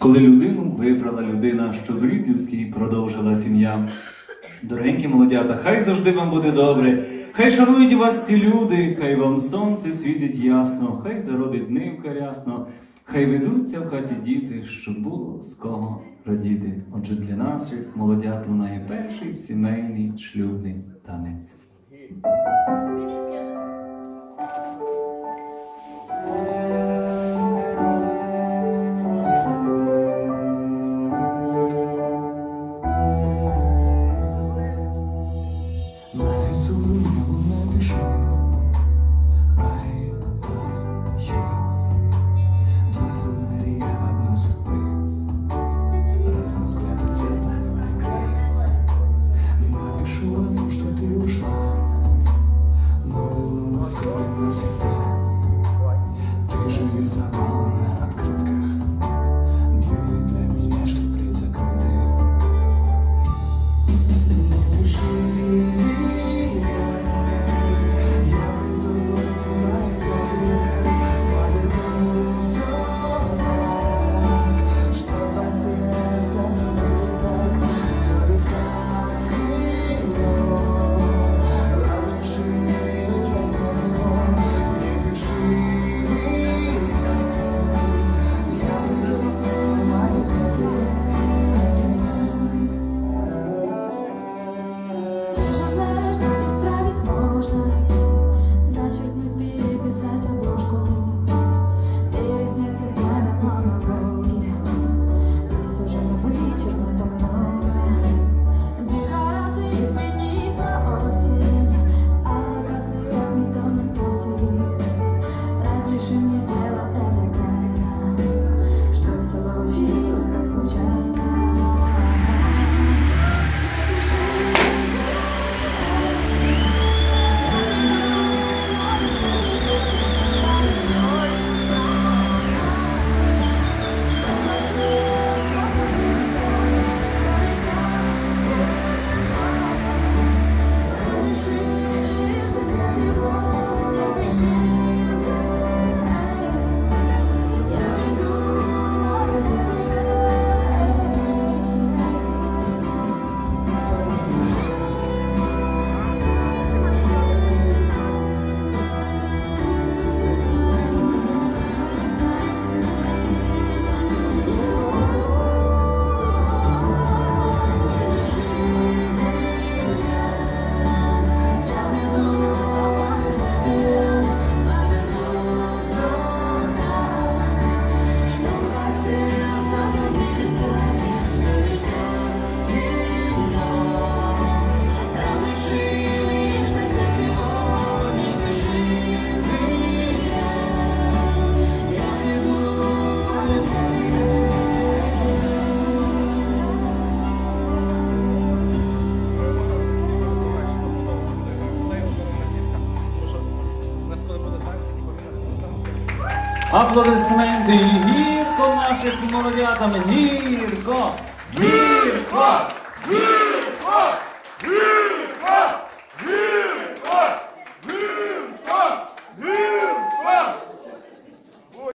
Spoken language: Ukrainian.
Коли людину вибрала людина, щоб рід людський продовжила сім'я. Дорогенькі молодята, хай завжди вам буде добре, хай шанують вас всі люди, хай вам сонце світить ясно, хай зародить нивка рясно, хай ведуться в хаті діти, щоб було з кого радіти. Отже, для наших молодят лунає перший сімейний шлюбний танець. Аплодисменти гірко нашим молодятам. Гірко! Гірко! Гірко! Гірко!